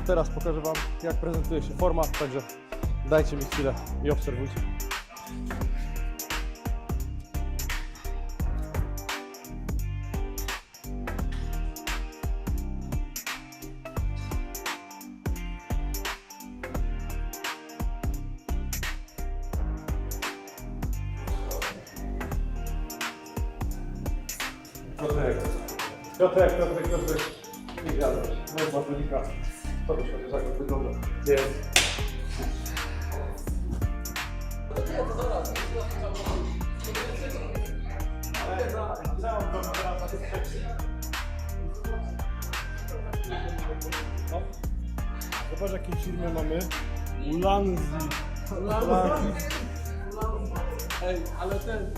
A teraz pokażę Wam, jak prezentuje się forma, także dajcie mi chwilę i obserwujcie. Piotrek, Piotrek, Piotrek, Piotrek. Nie wiadomo, bez Matylika. To już jak to wygląda. Jest? No. Zobacz jakie firmy mamy. Ulanzi. Ej, ale ten,